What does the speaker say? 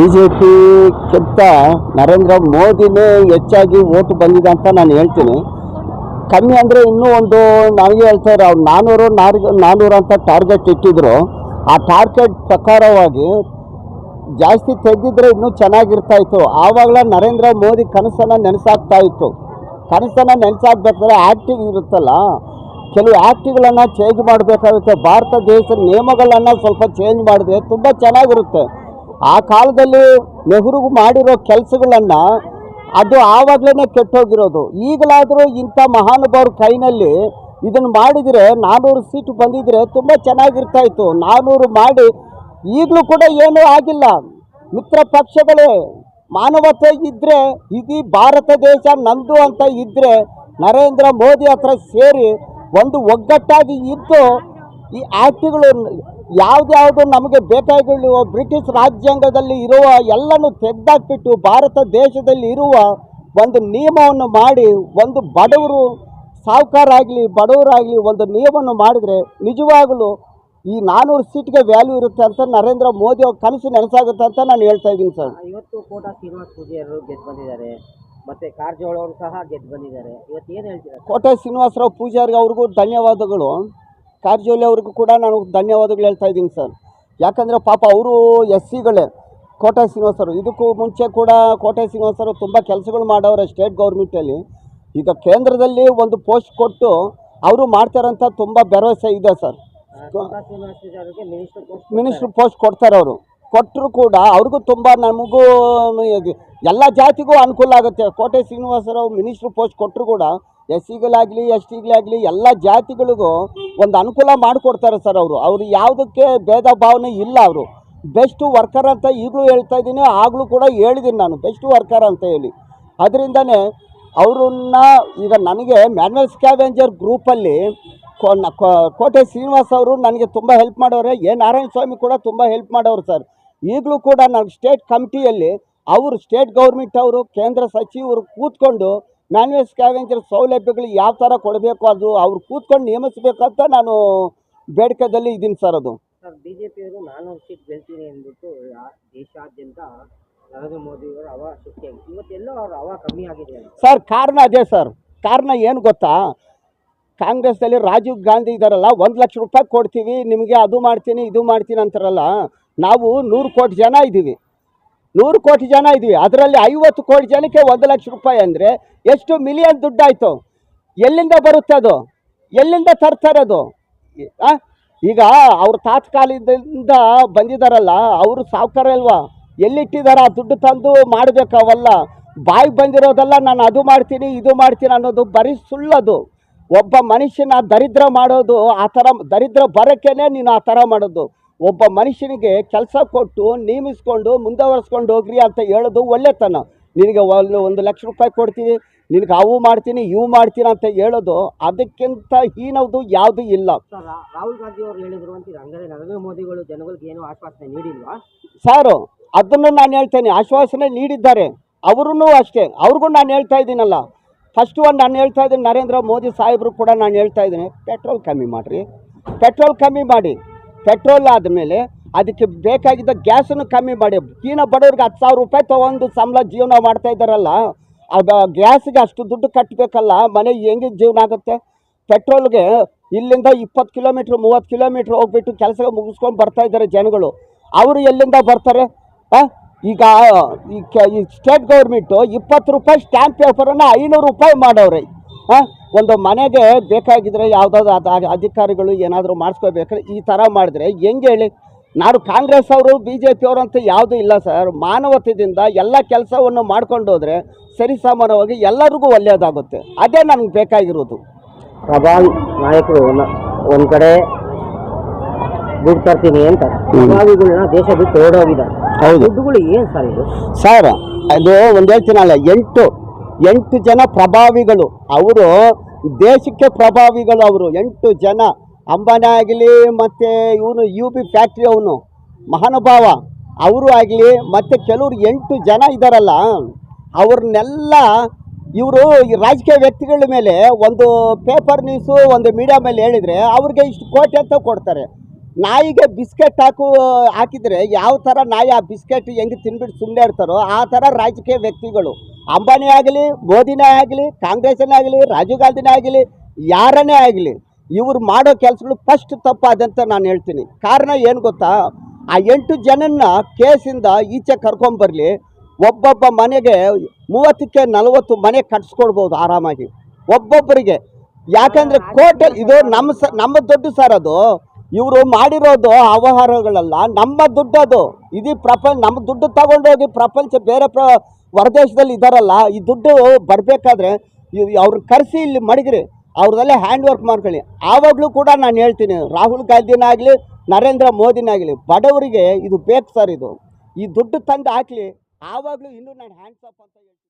B J ಪಿಗಿಂತ ನರೇಂದ್ರ ಮೋದಿನೇ ಹೆಚ್ಚಾಗಿ ಓಟು ಬಂದಿದೆ ಅಂತ ನಾನು ಹೇಳ್ತೀನಿ. ಕಮ್ಮಿ ಅಂದರೆ ಇನ್ನೂ ಒಂದು ನನಗೆ ಹೇಳ್ತಾರೆ ಅವ್ರು ನಾನ್ನೂರು ನಾರ್ ನಾನ್ನೂರು ಅಂತ ಟಾರ್ಗೆಟ್ ಇಟ್ಟಿದ್ರು. ಆ ಟಾರ್ಗೆಟ್ ಪ್ರಕಾರವಾಗಿ ಜಾಸ್ತಿ ತೆಗೆದಿದ್ರೆ ಇನ್ನೂ ಚೆನ್ನಾಗಿರ್ತಾ ಇತ್ತು. ಆವಾಗಲೇ ನರೇಂದ್ರ ಮೋದಿ ಕನಸನ್ನು ನೆನೆಸಾಗ್ತಾ ಇತ್ತು. ಕನಸನ್ನು ನೆನೆಸಾಕ್ಬೇಕಾದ್ರೆ ಆ್ಯಕ್ಟಿವ್ ಇರುತ್ತಲ್ಲ. ಕೆಲವು ಆ್ಯಕ್ಟಿವ್ಗಳನ್ನು ಚೇಂಜ್ ಮಾಡಬೇಕಾಗುತ್ತೆ. ಭಾರತ ದೇಶದ ನಿಯಮಗಳನ್ನು ಸ್ವಲ್ಪ ಚೇಂಜ್ ಮಾಡಿದ್ರೆ ತುಂಬ ಚೆನ್ನಾಗಿರುತ್ತೆ. ಆ ಕಾಲದಲ್ಲಿ ನೆಹರು ಮಾಡಿರೋ ಕೆಲಸಗಳನ್ನು ಅದು ಆವಾಗಲೇ ಕೆಟ್ಟೋಗಿರೋದು. ಈಗಲಾದರೂ ಇಂಥ ಮಹಾನುಭಾವ್ರ ಕೈನಲ್ಲಿ ಇದನ್ನು ಮಾಡಿದರೆ ನಾನ್ನೂರು ಸೀಟು ಬಂದಿದ್ರೆ ತುಂಬ ಚೆನ್ನಾಗಿರ್ತಾ ಇತ್ತು ನಾನ್ನೂರು ಮಾಡಿ ಈಗಲೂ ಕೂಡ ಏನೂ ಆಗಿಲ್ಲ. ಮಿತ್ರ ಪಕ್ಷಗಳೇ, ಮಾನವತೆ ಇದ್ದರೆ ಇಡೀ ಭಾರತ ದೇಶ ನಂದು ಅಂತ ಇದ್ದರೆ ನರೇಂದ್ರ ಮೋದಿ ಹತ್ರ ಸೇರಿ ಒಂದು ಒಗ್ಗಟ್ಟಾಗಿ ಇದ್ದು ಈ ಆ್ಯಕ್ಟ್ಗಳು ಯಾವ್ದ್ಯಾವುದು ನಮಗೆ ಬೇಕಾಗಿರುವ ಬ್ರಿಟಿಷ್ ರಾಜ್ಯಾಂಗದಲ್ಲಿ ಇರುವ ಎಲ್ಲನೂ ತೆಗೆದಾಕ್ಬಿಟ್ಟು ಭಾರತ ದೇಶದಲ್ಲಿ ಇರುವ ಒಂದು ನಿಯಮವನ್ನು ಮಾಡಿ ಒಂದು ಬಡವರು ಸಾಹುಕಾರಾಗಲಿ ಬಡವರಾಗಲಿ ಒಂದು ನಿಯಮವನ್ನು ಮಾಡಿದರೆ ನಿಜವಾಗಲೂ ಈ ನಾನ್ನೂರು ಸೀಟ್ಗೆ ವ್ಯಾಲ್ಯೂ ಇರುತ್ತೆ ಅಂತ ನರೇಂದ್ರ ಮೋದಿ ಅವ್ರ ಕನಸು ನೆನಸಾಗುತ್ತೆ ಅಂತ ನಾನು ಹೇಳ್ತಾ ಇದ್ದೀನಿ ಸರ್. ಇವತ್ತು ಕೋಟಾ ಶ್ರೀನಿವಾಸ್ ಪೂಜಾರಿ ಗೆದ್ದು ಬಂದಿದ್ದಾರೆ. ಮತ್ತೆ ಕಾರಜೋಳ ಅವರು ಸಹ ಗೆದ್ದು ಬಂದಿದ್ದಾರೆ. ಇವತ್ತು ಏನು ಹೇಳ್ತೀರಾ ಕೋಟೆ ಶ್ರೀನಿವಾಸರಾವ್ ಪೂಜಾರಿ ಅವ್ರಿಗೂ ಧನ್ಯವಾದಗಳು. ಕಾರಜೋಳಿ ಅವ್ರಿಗೂ ಕೂಡ ನಾನು ಧನ್ಯವಾದಗಳು ಹೇಳ್ತಾ ಇದ್ದೀನಿ ಸರ್. ಯಾಕಂದರೆ ಪಾಪ ಅವರು ಎಸ್ ಸಿಗಳೇ ಕೋಟೆ ಶ್ರೀನಿವಾಸರು. ಇದಕ್ಕೂ ಮುಂಚೆ ಕೂಡ ಕೋಟೆ ಶ್ರೀನಿವಾಸರು ತುಂಬ ಕೆಲಸಗಳು ಮಾಡವ್ರೆ ಸ್ಟೇಟ್ ಗೌರ್ಮೆಂಟಲ್ಲಿ ಈಗ ಕೇಂದ್ರದಲ್ಲಿ ಒಂದು ಪೋಸ್ಟ್ ಕೊಟ್ಟು ಅವರು ಮಾಡ್ತಾರಂತ ತುಂಬ ಭರವಸೆ ಇದೆ ಸರ್. ಮಿನಿಸ್ಟರ್ ಪೋಸ್ಟ್ ಕೊಡ್ತಾರೆ ಅವರು. ಕೊಟ್ಟರು ಕೂಡ ಅವ್ರಿಗೂ ತುಂಬ ನಮಗೂ ಎಲ್ಲ ಜಾತಿಗೂ ಅನುಕೂಲ ಆಗುತ್ತೆ. ಕೋಟೆ ಶ್ರೀನಿವಾಸರಾವ್ ಮಿನಿಸ್ಟ್ರ್ ಪೋಸ್ಟ್ ಕೊಟ್ಟರು ಕೂಡ ಎಸ್ ಸಿಗಳಾಗಲಿ ಎಸ್ ಟಿಗಳಾಗಲಿ ಎಲ್ಲ ಜಾತಿಗಳಿಗೂ ಒಂದು ಅನುಕೂಲ ಮಾಡಿಕೊಡ್ತಾರೆ ಸರ್ ಅವರು. ಅವರು ಯಾವುದಕ್ಕೆ ಭೇದ ಭಾವನೆ ಇಲ್ಲ ಅವರು. ಬೆಸ್ಟ್ ವರ್ಕರ್ ಅಂತ ಈಗಲೂ ಹೇಳ್ತಾ ಇದ್ದೀನಿ, ಆಗಲೂ ಕೂಡ ಹೇಳಿದ್ದೀನಿ ನಾನು. ಬೆಸ್ಟ್ ವರ್ಕರ್ ಅಂತ ಹೇಳಿ. ಅದರಿಂದನೇ ಅವರನ್ನ ಈಗ ನನಗೆ ಮ್ಯಾನ್ಯಲ್ ಸ್ಕ್ಯಾವೆಂಜರ್ ಗ್ರೂಪಲ್ಲಿ ಕೋಟೆ ಶ್ರೀನಿವಾಸ್ ಅವರು ನನಗೆ ತುಂಬ ಹೆಲ್ಪ್ ಮಾಡೋರೆ. ಎ. ನಾರಾಯಣ ಸ್ವಾಮಿ ಕೂಡ ತುಂಬ ಹೆಲ್ಪ್ ಮಾಡೋರು ಸರ್. ಈಗಲೂ ಕೂಡ ನಾನು ಸ್ಟೇಟ್ ಕಮಿಟಿಯಲ್ಲಿ ಅವರು ಸ್ಟೇಟ್ ಗೌರ್ಮೆಂಟ್ ಅವರು, ಕೇಂದ್ರ ಸಚಿವರು ಕೂತ್ಕೊಂಡು ಮ್ಯಾನ್ಯಲ್ ಸ್ಕ್ಯಾವೆಂಜರ್ ಸೌಲಭ್ಯಗಳು ಯಾವ ಥರ ಕೊಡಬೇಕು ಅದು ಅವ್ರು ಕೂತ್ಕೊಂಡು ನೇಮಿಸಬೇಕಂತ ನಾನು ಬೇಡಿಕೆದಲ್ಲಿ ಇದ್ದೀನಿ ಸರ್ ಅದು. ಸರ್ ನಾನ್ನೂರು ಸೀಟ್ ಗೆಲ್ತೀನಿ ಅಂದ್ಬಿಟ್ಟು ದೇಶಾದ್ಯಂತ ನರೇಂದ್ರ ಮೋದಿ ಅವರು ಹವಾ ಸೃಷ್ಟಿಯಾಗಿದೆ ಇವತ್ತೆಲ್ಲೋ ಅವ್ರ ಹವಾ ಕಮ್ಮಿ ಆಗಿದೆ ಸರ್ ಕಾರಣ ಅದೇ ಸರ್. ಕಾರಣ ಏನು ಗೊತ್ತಾ? ಕಾಂಗ್ರೆಸ್ನಲ್ಲಿ ರಾಜೀವ್ ಗಾಂಧಿ ಇದ್ದಾರಲ್ಲ ಒಂದು ಲಕ್ಷ ರೂಪಾಯಿ ಕೊಡ್ತೀವಿ ನಿಮಗೆ ಅದು ಮಾಡ್ತೀನಿ ಇದು ಮಾಡ್ತೀನಿ ಅಂತಾರಲ್ಲ ನಾವು ನೂರು ಕೋಟಿ ಜನ ಇದ್ದೀವಿ ನೂರು ಕೋಟಿ ಜನ ಇದ್ವಿ. ಅದರಲ್ಲಿ ಐವತ್ತು ಕೋಟಿ ಜನಕ್ಕೆ ಒಂದು ಲಕ್ಷ ರೂಪಾಯಿ ಅಂದರೆ ಎಷ್ಟು ಮಿಲಿಯನ್ ದುಡ್ಡಾಯಿತು? ಎಲ್ಲಿಂದ ಬರುತ್ತೆ ಅದು? ಎಲ್ಲಿಂದ ತರ್ತಾರೆ ಅದು? ಈಗ ಅವ್ರ ತಾತ್ಕಾಲಿಕದಿಂದ ಬಂದಿದ್ದಾರಲ್ಲ ಅವರು ಸಾವುಕಾರ ಅಲ್ವಾ ಎಲ್ಲಿಟ್ಟಿದ್ದಾರೆ ಆ ದುಡ್ಡು ತಂದು ಮಾಡಬೇಕು ಅವೆಲ್ಲ ಬಾಯಿ ಬಂದಿರೋದಲ್ಲ, ನಾನು ಅದು ಮಾಡ್ತೀನಿ, ಇದು ಮಾಡ್ತೀನಿ ಅನ್ನೋದು ಬರೀ ಸುಳ್ಳದು ಒಬ್ಬ ಮನುಷ್ಯನ ದರಿದ್ರ ಮಾಡೋದು, ಆ ಥರ ದರಿದ್ರ ಬರೋಕ್ಕೇನೆ ನೀನು ಆ ಥರ ಮಾಡೋದು. ಒಬ್ಬ ಮನುಷ್ಯನಿಗೆ ಕೆಲಸ ಕೊಟ್ಟು ನೇಮಿಸ್ಕೊಂಡು ಮುಂದುವರ್ಸ್ಕೊಂಡು ಹೋಗ್ರಿ ಅಂತ ಹೇಳೋದು ಒಳ್ಳೆತನ. ನಿನಗೆ ಒಂದು ಒಂದು ಲಕ್ಷ ರೂಪಾಯಿ ಕೊಡ್ತೀನಿ ನಿನಗೆ ಅವು ಮಾಡ್ತೀನಿ ಇವು ಮಾಡ್ತೀನಿ ಅಂತ ಹೇಳೋದು ಅದಕ್ಕಿಂತ ಹೀನವುದು ಯಾವುದೂ ಇಲ್ಲ. ರಾಹುಲ್ ಗಾಂಧಿ ಅವರು ಹೇಳಿದ್ರು ಅಂತ ಹಂಗಾರೆ ನರೇಂದ್ರ ಮೋದಿಗಳು ಜನಗಳಿಗೆ ಏನು ಆಶ್ವಾಸನೆ ನೀಡಿಲ್ವಾ? ಸಾರು ಅದನ್ನು ನಾನು ಹೇಳ್ತೇನೆ ಆಶ್ವಾಸನೆ ನೀಡಿದ್ದಾರೆ. ಅವ್ರೂ ಅಷ್ಟೇ ಅವ್ರಿಗೂ ನಾನು ಹೇಳ್ತಾ ಇದ್ದೀನಲ್ಲ. ಫಸ್ಟ್ ಒಂದು ನಾನು ಹೇಳ್ತಾ ಇದ್ದೀನಿ ನರೇಂದ್ರ ಮೋದಿ ಸಾಹೇಬರು ಕೂಡ ನಾನು ಹೇಳ್ತಾ ಇದ್ದೀನಿ ಪೆಟ್ರೋಲ್ ಕಮ್ಮಿ ಮಾಡಿರಿ ಪೆಟ್ರೋಲ್ ಕಮ್ಮಿ ಮಾಡಿ. ಪೆಟ್ರೋಲ್ ಆದಮೇಲೆ ಅದಕ್ಕೆ ಬೇಕಾಗಿದ್ದ ಗ್ಯಾಸನ್ನು ಕಮ್ಮಿ ಮಾಡಿ. ಕೀನ ಬಡವ್ರಿಗೆ ಹತ್ತು ಸಾವಿರ ರೂಪಾಯಿ ತೊಗೊಂಡು ಸಂಬಳ ಜೀವನ ಮಾಡ್ತಾ ಇದ್ದಾರಲ್ಲ, ಅದು ಗ್ಯಾಸ್ಗೆ ಅಷ್ಟು ದುಡ್ಡು ಕಟ್ಟಬೇಕಲ್ಲ ಮನೆ ಹೆಂಗೆ ಜೀವನ ಆಗುತ್ತೆ? ಪೆಟ್ರೋಲ್ಗೆ ಇಲ್ಲಿಂದ ಇಪ್ಪತ್ತು ಕಿಲೋಮೀಟ್ರ್, ಮೂವತ್ತು ಕಿಲೋಮೀಟ್ರ್ ಹೋಗ್ಬಿಟ್ಟು ಕೆಲಸ ಮುಗಿಸ್ಕೊಂಡು ಬರ್ತಾ ಇದ್ದಾರೆ ಜನಗಳು. ಅವರು ಎಲ್ಲಿಂದ ಬರ್ತಾರೆ? ಈಗ ಈ ಸ್ಟೇಟ್ ಗೌರ್ಮೆಂಟು ಇಪ್ಪತ್ತು ರೂಪಾಯಿ ಸ್ಟ್ಯಾಂಪ್ ಪೇಪರನ್ನು ಐನೂರು ರೂಪಾಯಿ ಮಾಡವ್ರೆ ಹಾಂ ಒಂದು ಮನೆಗೆ ಬೇಕಾಗಿದ್ರೆ ಯಾವುದಾದ್ರು ಅದು ಅಧಿಕಾರಿಗಳು ಏನಾದರೂ ಮಾಡಿಸ್ಕೋಬೇಕಾದ್ರೆ ಈ ಥರ ಮಾಡಿದ್ರೆ ಹೆಂಗೆ ಹೇಳಿ? ನಾನು ಕಾಂಗ್ರೆಸ್ ಅವರು ಬಿ ಜೆ ಪಿ ಅವರು ಅಂತ ಯಾವುದೂ ಇಲ್ಲ ಸರ್. ಮಾನವತೆಯಿಂದ ಎಲ್ಲ ಕೆಲಸವನ್ನು ಮಾಡ್ಕೊಂಡು ಹೋದರೆ ಸರಿಸಮಾನವಾಗಿ ಎಲ್ಲರಿಗೂ ಒಳ್ಳೆಯದಾಗುತ್ತೆ. ಅದೇ ನಮ್ಗೆ ಬೇಕಾಗಿರೋದು. ಪ್ರಭಾವಿ ನಾಯಕರು ಒಂದು ಕಡೆ ದುಡ್ಡು ತರ್ತೀನಿ ಅಂತ. ಪ್ರಭಾವಿಗಳನ್ನ ದೇಶ ಬಿಟ್ಟು ಓಡೋಗಿದ್ದಾರೆ ಹೌದು. ದುಡ್ಡುಗಳು ಏನು ಸರ್ ಇದು? ಸರ್ ಅದು ಒಂದು ಹೇಳ್ತೀನಲ್ಲ ಎಂಟು ಎಂಟು ಜನ ಪ್ರಭಾವಿಗಳು. ಅವರು ದೇಶಕ್ಕೆ ಪ್ರಭಾವಿಗಳು ಅವರು. ಎಂಟು ಜನ. ಅಂಬಾನಿ ಆಗಲಿ ಮತ್ತು ಇವನು ಯು ಬಿ ಫ್ಯಾಕ್ಟ್ರಿ ಅವನು. ಮಹಾನುಭಾವ. ಅವರು ಆಗಲಿ ಮತ್ತು ಕೆಲವರು ಎಂಟು ಜನ ಇದ್ದಾರಲ್ಲ ಅವ್ರನ್ನೆಲ್ಲ ಇವರು ರಾಜಕೀಯ ವ್ಯಕ್ತಿಗಳ ಮೇಲೆ ಒಂದು ಪೇಪರ್ ನ್ಯೂಸು ಒಂದು ಮೀಡಿಯಾ ಮೇಲೆ ಹೇಳಿದರೆ ಅವ್ರಿಗೆ ಇಷ್ಟು ಕೋಟಿ ಅಂತ ಕೊಡ್ತಾರೆ. ನಾಯಿಗೆ ಬಿಸ್ಕೆಟ್ ಹಾಕು, ಹಾಕಿದರೆ ಯಾವ ಥರ ನಾಯಿ ಆ ಬಿಸ್ಕೆಟ್ ಹೆಂಗೆ ತಿನ್ಬಿಟ್ಟು ಸುಮ್ಮನೆ ಇರ್ತಾರೋ ಆ ಥರ ರಾಜಕೀಯ ವ್ಯಕ್ತಿಗಳು. ಅಂಬಾನಿ ಆಗಲಿ ಮೋದಿನೇ ಆಗಲಿ ಕಾಂಗ್ರೆಸ್ನೇ ಆಗಲಿ ರಾಜೀವ್ ಗಾಂಧಿನೇ ಆಗಲಿ ಯಾರನ್ನೇ ಆಗಲಿ ಇವರು ಮಾಡೋ ಕೆಲಸಗಳು ಫಸ್ಟ್ ತಪ್ಪಾದಂತ ನಾನು ಹೇಳ್ತೀನಿ. ಕಾರಣ ಏನು ಗೊತ್ತಾ? ಆ ಎಂಟು ಜನನ್ನ ಕೇಸಿಂದ ಈಚೆ ಕರ್ಕೊಂಬರಲಿ ಒಬ್ಬೊಬ್ಬ ಮನೆಗೆ ಮೂವತ್ತಕ್ಕೆ ನಲವತ್ತು ಮನೆ ಕಟ್ಸ್ಕೊಡ್ಬೋದು ಆರಾಮಾಗಿ. ಒಬ್ಬೊಬ್ಬರಿಗೆ. ಯಾಕಂದರೆ ಕೋರ್ಟ್ ಇದು ನಮ್ಮ ಸ ನಮ್ಮ ದುಡ್ಡು ಸರ್ ಅದು. ಇವರು ಮಾಡಿರೋದು ಅವಹಾರಗಳಲ್ಲ ನಮ್ಮ ದುಡ್ಡು ಅದು. ಇದೀ ಪ್ರಪಂಚ ನಮ್ಮ ದುಡ್ಡು ತಗೊಂಡೋಗಿ ಪ್ರಪಂಚ ಬೇರೆ ಪ್ರ ಹೊರದೇಶದಲ್ಲಿ ಇದ್ದಾರಲ್ಲ, ಈ ದುಡ್ಡು ಬರಬೇಕಾದ್ರೆ ಅವ್ರು ಕರೆಸಿ ಇಲ್ಲಿ ಮಡಗ್ರಿ, ಅವ್ರದಲ್ಲೇ ಹ್ಯಾಂಡ್ ವರ್ಕ್ ಮಾಡ್ಕೊಳ್ಳಿ. ಆವಾಗಲೂ ಕೂಡ ನಾನು ಹೇಳ್ತೀನಿ, ರಾಹುಲ್ ಗಾಂಧಿನಾಗಲಿ ನರೇಂದ್ರ ಮೋದಿನಾಗಲಿ ಬಡವರಿಗೆ ಇದು ಬೇಕು ಸರ್ ಇದು. ಈ ದುಡ್ಡು ತಂದು ಹಾಕಲಿ, ಆವಾಗಲೂ ಇನ್ನೂ ನಾನು ಹ್ಯಾಂಡ್ಸ್ ಅಪ್ ಅಂತ ಹೇಳ್ತೀನಿ.